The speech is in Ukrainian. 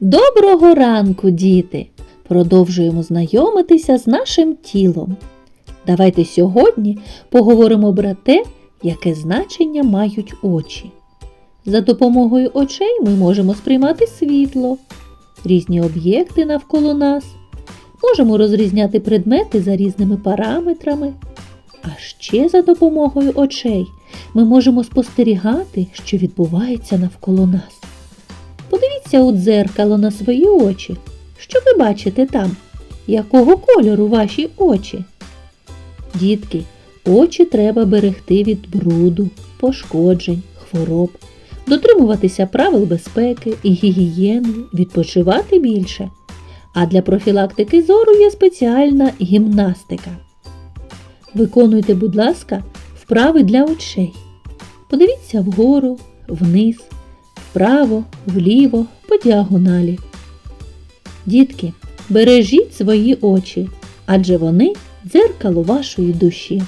Доброго ранку, діти! Продовжуємо знайомитися з нашим тілом. Давайте сьогодні поговоримо про те, яке значення мають очі. За допомогою очей ми можемо сприймати світло, різні об'єкти навколо нас, можемо розрізняти предмети за різними параметрами. А ще за допомогою очей ми можемо спостерігати, що відбувається навколо нас. Подивіться у дзеркало на свої очі. Що ви бачите там? Якого кольору ваші очі? Дітки, очі треба берегти від бруду, пошкоджень, хвороб, дотримуватися правил безпеки і гігієни, відпочивати більше. А для профілактики зору є спеціальна гімнастика. Виконуйте, будь ласка, вправи для очей. Подивіться вгору, вниз, вправо, вліво, по діагоналі. Дітки, бережіть свої очі, адже вони дзеркало вашої душі.